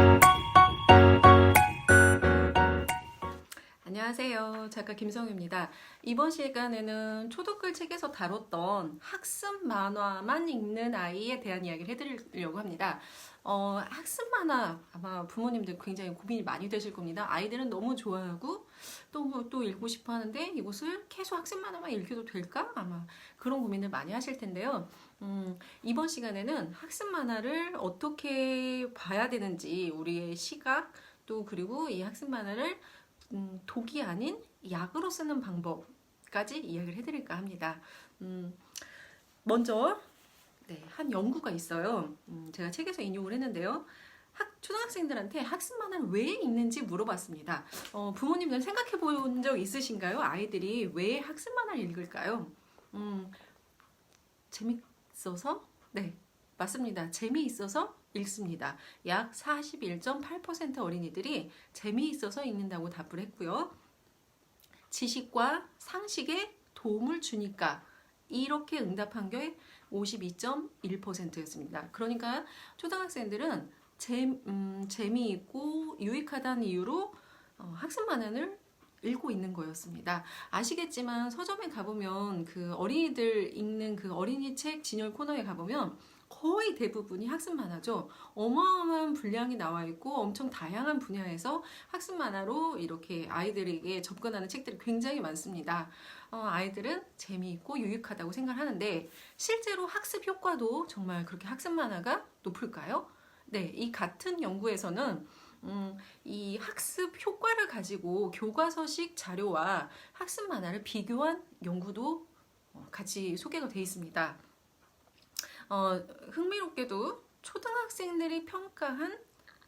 Bye. 안녕하세요. 작가 김성유입니다. 이번 시간에는 초등글 책에서 다뤘던 학습 만화만 읽는 아이에 대한 이야기를 해드리려고 합니다. 어, 학습 만화 아마 부모님들 굉장히 고민이 많이 되실 겁니다. 아이들은 너무 좋아하고 또, 뭐또 읽고 싶어 하는데 이것을 계속 학습 만화만 읽혀도 될까? 아마 그런 고민을 많이 하실 텐데요. 음, 이번 시간에는 학습 만화를 어떻게 봐야 되는지 우리의 시각 또 그리고 이 학습 만화를 음, 독이 아닌 약으로 쓰는 방법까지 이야기를 해드릴까 합니다. 음, 먼저 네, 한 연구가 있어요. 음, 제가 책에서 인용을 했는데요. 학, 초등학생들한테 학습 만화를 왜 읽는지 물어봤습니다. 어, 부모님들 생각해 본 적 있으신가요? 아이들이 왜 학습 만화를 읽을까요? 음, 재밌어서? 네, 맞습니다. 재미있어서 읽습니다. 약 41.8% 어린이들이 재미있어서 읽는다고 답을 했고요. 지식과 상식에 도움을 주니까 이렇게 응답한 게 52.1%였습니다. 그러니까 초등학생들은 재, 음, 재미있고 유익하다는 이유로 어, 학습 만화를 읽고 있는 거였습니다. 아시겠지만 서점에 가보면 그 어린이들 읽는 그 어린이 책 진열 코너에 가보면 거의 대부분이 학습 만화죠. 어마어마한 분량이 나와 있고 엄청 다양한 분야에서 학습 만화로 이렇게 아이들에게 접근하는 책들이 굉장히 많습니다. 어, 아이들은 재미있고 유익하다고 생각하는데 실제로 학습 효과도 정말 그렇게 학습 만화가 높을까요? 네, 이 같은 연구에서는 음, 이 학습 효과를 가지고 교과서식 자료와 학습 만화를 비교한 연구도 어, 같이 소개가 되어 있습니다. 어, 흥미롭게도 초등학생들이 평가한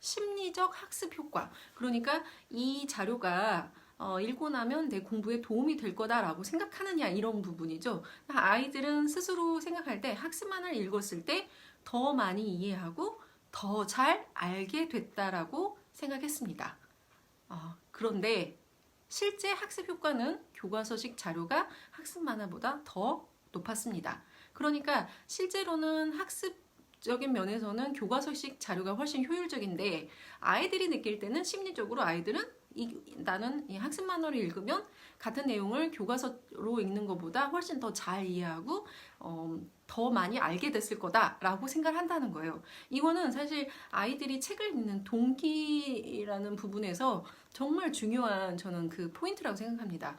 심리적 학습 효과. 그러니까 이 자료가 어, 읽고 나면 내 공부에 도움이 될 거다라고 생각하느냐 이런 부분이죠. 아이들은 스스로 생각할 때 학습만을 읽었을 때 더 많이 이해하고 더 잘 알게 됐다라고 생각했습니다. 어, 그런데 실제 학습 효과는 교과서식 자료가 학습 만화보다 더 높았습니다. 그러니까 실제로는 학습 적인 면에서는 교과서식 자료가 훨씬 효율적인데 아이들이 느낄 때는 심리적으로 아이들은 이, 나는 이 학습 만화를 읽으면 같은 내용을 교과서로 읽는 것보다 훨씬 더 잘 이해하고 어, 더 많이 알게 됐을 거다라고 생각을 한다는 거예요. 이거는 사실 아이들이 책을 읽는 동기라는 부분에서 정말 중요한 저는 그 포인트라고 생각합니다.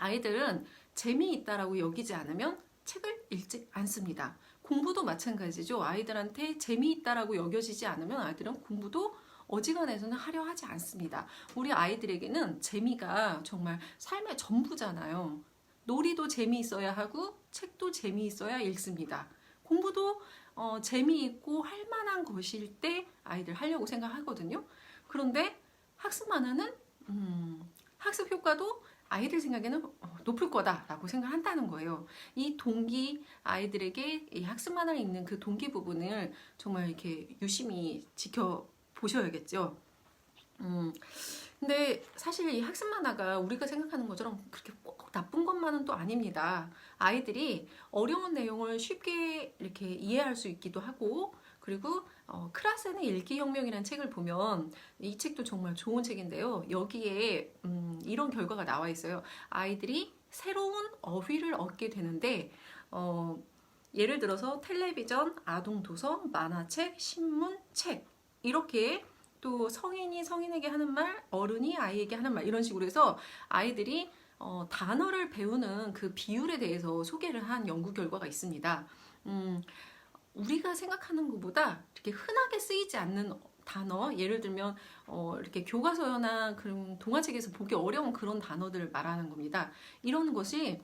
아이들은 재미있다라고 여기지 않으면 책을 읽지 않습니다. 공부도 마찬가지죠. 아이들한테 재미있다라고 여겨지지 않으면 아이들은 공부도 어지간해서는 하려 하지 않습니다. 우리 아이들에게는 재미가 정말 삶의 전부잖아요. 놀이도 재미있어야 하고 책도 재미있어야 읽습니다. 공부도 어, 재미있고 할 만한 것일 때 아이들 하려고 생각하거든요. 그런데 학습 만화는 음, 학습 효과도 아이들 생각에는 어, 높을 거다라고 생각한다는 거예요. 이 동기 아이들에게 이 학습 만화를 읽는 그 동기 부분을 정말 이렇게 유심히 지켜 보셔야겠죠. 음, 근데 사실 이 학습 만화가 우리가 생각하는 것처럼 그렇게 꼭 나쁜 것만은 또 아닙니다. 아이들이 어려운 내용을 쉽게 이렇게 이해할 수 있기도 하고, 그리고 어, 크라센의 일기혁명이라는 책을 보면 이 책도 정말 좋은 책인데요. 여기에 음, 이런 결과가 나와 있어요. 아이들이 새로운 어휘를 얻게 되는데 어, 예를 들어서 텔레비전, 아동 도서, 만화책, 신문, 책 이렇게 또 성인이 성인에게 하는 말, 어른이 아이에게 하는 말 이런 식으로 해서 아이들이 어, 단어를 배우는 그 비율에 대해서 소개를 한 연구 결과가 있습니다. 음, 우리가 생각하는 것보다 이렇게 흔하게 쓰이지 않는 단어, 예를 들면 어, 이렇게 교과서나 그런 동화책에서 보기 어려운 그런 단어들을 말하는 겁니다. 이런 것이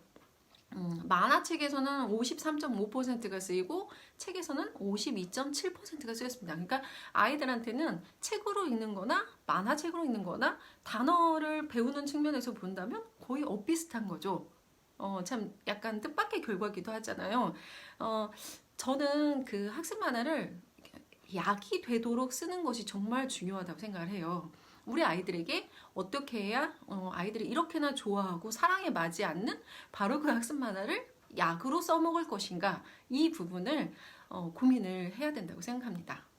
음, 만화책에서는 53.5%가 쓰이고 책에서는 52.7%가 쓰였습니다. 그러니까 아이들한테는 책으로 읽는 거나 만화책으로 읽는 거나 단어를 배우는 측면에서 본다면 거의 엇비슷한 거죠. 어, 참 약간 뜻밖의 결과기도 하잖아요. 어, 저는 그 학습 만화를 약이 되도록 쓰는 것이 정말 중요하다고 생각을 해요. 우리 아이들에게 어떻게 해야 어, 아이들이 이렇게나 좋아하고 사랑에 맞지 않는 바로 그 학습 만화를 약으로 써먹을 것인가 이 부분을 어, 고민을 해야 된다고 생각합니다.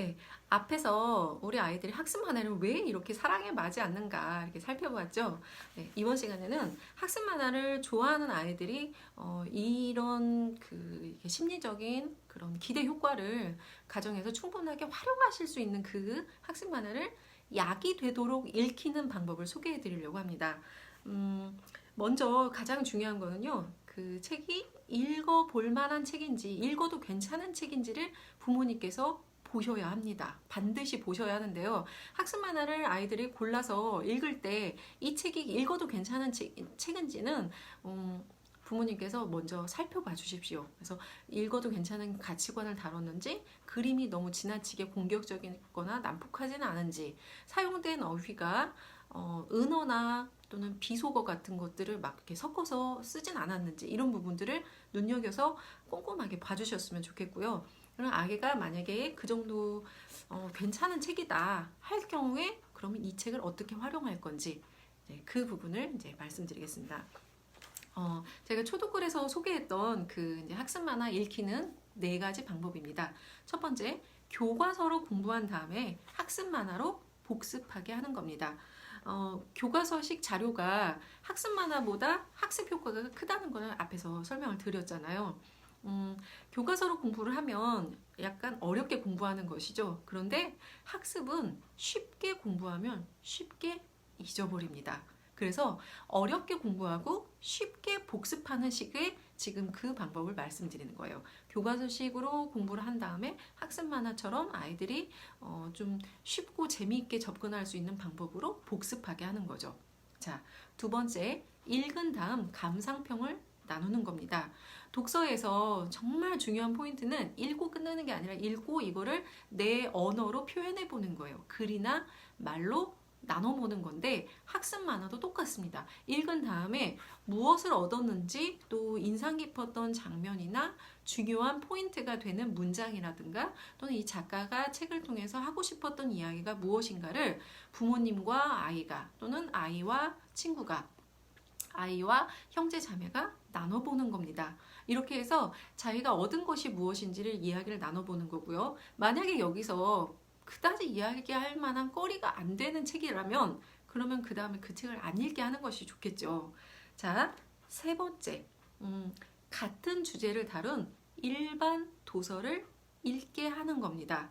네, 앞에서 우리 아이들이 학습 만화를 왜 이렇게 사랑에 맞지 않는가 이렇게 살펴봤죠. 네, 이번 시간에는 학습 만화를 좋아하는 아이들이 어, 이런 그 심리적인 그런 기대 효과를 가정에서 충분하게 활용하실 수 있는 그 학습 만화를 약이 되도록 읽히는 방법을 소개해 드리려고 합니다. 음, 먼저 가장 중요한 거는요. 그 책이 읽어 볼 만한 책인지, 읽어도 괜찮은 책인지를 부모님께서 보셔야 합니다. 반드시 보셔야 하는데요. 학습 만화를 아이들이 골라서 읽을 때 이 책이 읽어도 괜찮은 책, 책인지는 음, 부모님께서 먼저 살펴봐 주십시오. 그래서 읽어도 괜찮은 가치관을 다뤘는지, 그림이 너무 지나치게 공격적이거나 난폭하지는 않은지, 사용된 어휘가 어, 은어나 또는 비속어 같은 것들을 막 이렇게 섞어서 쓰진 않았는지 이런 부분들을 눈여겨서 꼼꼼하게 봐주셨으면 좋겠고요. 그럼 아기가 만약에 그 정도 어, 괜찮은 책이다 할 경우에 그러면 이 책을 어떻게 활용할 건지 이제 그 부분을 이제 말씀드리겠습니다. 어, 제가 초독글에서 소개했던 그 학습 만화 읽히는 네 가지 방법입니다. 첫 번째, 교과서로 공부한 다음에 학습 만화로 복습하게 하는 겁니다. 어, 교과서식 자료가 학습 만화보다 학습 효과가 크다는 거는 앞에서 설명을 드렸잖아요. 음, 교과서로 공부를 하면 약간 어렵게 공부하는 것이죠. 그런데 학습은 쉽게 공부하면 쉽게 잊어버립니다. 그래서 어렵게 공부하고 쉽게 복습하는 식의 지금 그 방법을 말씀드리는 거예요. 교과서식으로 공부를 한 다음에 학습 만화처럼 아이들이 어, 좀 쉽고 재미있게 접근할 수 있는 방법으로 복습하게 하는 거죠. 자, 두 번째, 읽은 다음 감상평을 나누는 겁니다. 독서에서 정말 중요한 포인트는 읽고 끝내는 게 아니라 읽고 이거를 내 언어로 표현해 보는 거예요. 글이나 말로 나눠보는 건데 학습 만화도 똑같습니다. 읽은 다음에 무엇을 얻었는지 또 인상 깊었던 장면이나 중요한 포인트가 되는 문장이라든가 또는 이 작가가 책을 통해서 하고 싶었던 이야기가 무엇인가를 부모님과 아이가 또는 아이와 친구가 아이와 형제 자매가 나눠보는 겁니다. 이렇게 해서 자기가 얻은 것이 무엇인지를 이야기를 나눠보는 거고요. 만약에 여기서 그다지 이야기할 만한 거리가 안 되는 책이라면 그러면 그 다음에 그 책을 안 읽게 하는 것이 좋겠죠. 자, 세 번째, 음, 같은 주제를 다룬 일반 도서를 읽게 하는 겁니다.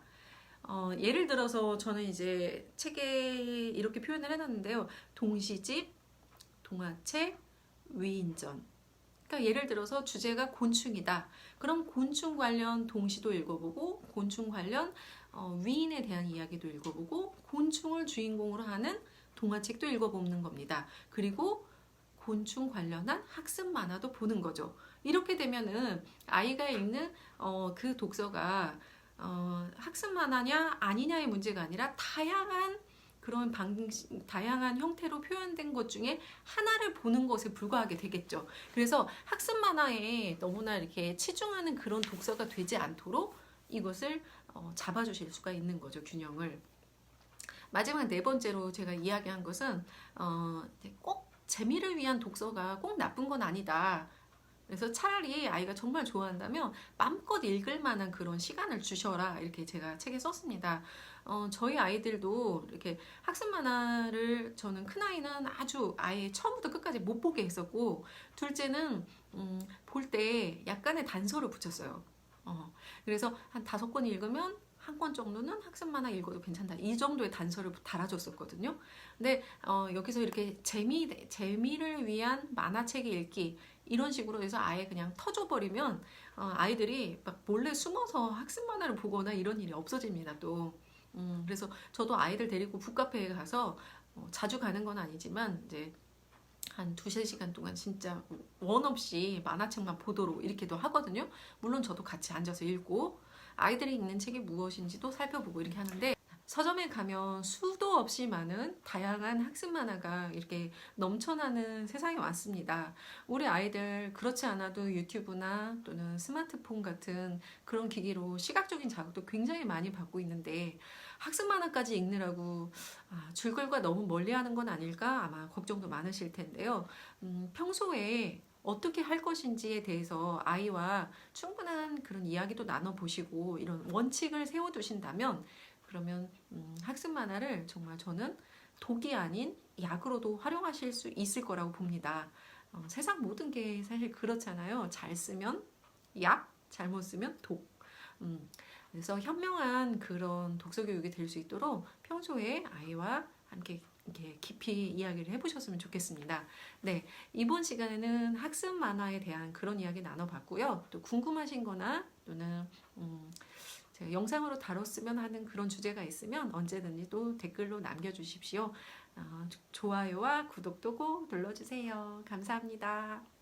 어, 예를 들어서 저는 이제 책에 이렇게 표현을 해놨는데요. 동시집, 동화책, 위인전. 그러니까 예를 들어서 주제가 곤충이다. 그럼 곤충 관련 동시도 읽어보고 곤충 관련 어, 위인에 대한 이야기도 읽어보고 곤충을 주인공으로 하는 동화책도 읽어보는 겁니다. 그리고 곤충 관련한 학습 만화도 보는 거죠. 이렇게 되면은 아이가 읽는 어, 그 독서가 어, 학습 만화냐 아니냐의 문제가 아니라 다양한 그런 방식, 다양한 형태로 표현된 것 중에 하나를 보는 것에 불과하게 되겠죠. 그래서 학습 만화에 너무나 이렇게 치중하는 그런 독서가 되지 않도록 이것을 어, 잡아주실 수가 있는 거죠, 균형을. 마지막 네 번째로 제가 이야기한 것은 어, 꼭 재미를 위한 독서가 꼭 나쁜 건 아니다. 그래서 차라리 아이가 정말 좋아한다면 마음껏 읽을 만한 그런 시간을 주셔라 이렇게 제가 책에 썼습니다. 어, 저희 아이들도 이렇게 학습 만화를 저는 큰 아이는 아주 아예 처음부터 끝까지 못 보게 했었고 둘째는 음, 볼 때 약간의 단서를 붙였어요. 어, 그래서 한 다섯 권 읽으면 한 권 정도는 학습 만화 읽어도 괜찮다. 이 정도의 단서를 달아줬었거든요. 근데 어, 여기서 이렇게 재미 재미를 위한 만화책 읽기 이런 식으로 해서 아예 그냥 터져버리면 어, 아이들이 막 몰래 숨어서 학습 만화를 보거나 이런 일이 없어집니다. 또 음, 그래서 저도 아이들 데리고 북카페에 가서 어, 자주 가는 건 아니지만 이제 한 두세 시간 동안 진짜 원 없이 만화책만 보도록 이렇게도 하거든요. 물론 저도 같이 앉아서 읽고 아이들이 읽는 책이 무엇인지도 살펴보고 이렇게 하는데 서점에 가면 수도 없이 많은 다양한 학습 만화가 이렇게 넘쳐나는 세상에 왔습니다. 우리 아이들 그렇지 않아도 유튜브나 또는 스마트폰 같은 그런 기기로 시각적인 자극도 굉장히 많이 받고 있는데 학습 만화까지 읽느라고 아, 줄글과 너무 멀리 하는 건 아닐까 아마 걱정도 많으실 텐데요. 음, 평소에 어떻게 할 것인지에 대해서 아이와 충분한 그런 이야기도 나눠보시고 이런 원칙을 세워두신다면 그러면 음, 학습 만화를 정말 저는 독이 아닌 약으로도 활용하실 수 있을 거라고 봅니다. 어, 세상 모든 게 사실 그렇잖아요. 잘 쓰면 약, 잘못 쓰면 독. 음, 그래서 현명한 그런 독서 교육이 될 수 있도록 평소에 아이와 함께 이렇게 깊이 이야기를 해보셨으면 좋겠습니다. 네, 이번 시간에는 학습 만화에 대한 그런 이야기 나눠봤고요. 또 궁금하신 거나 또는 음, 제가 영상으로 다뤘으면 하는 그런 주제가 있으면 언제든지 또 댓글로 남겨주십시오. 어, 좋아요와 구독도 꼭 눌러주세요. 감사합니다.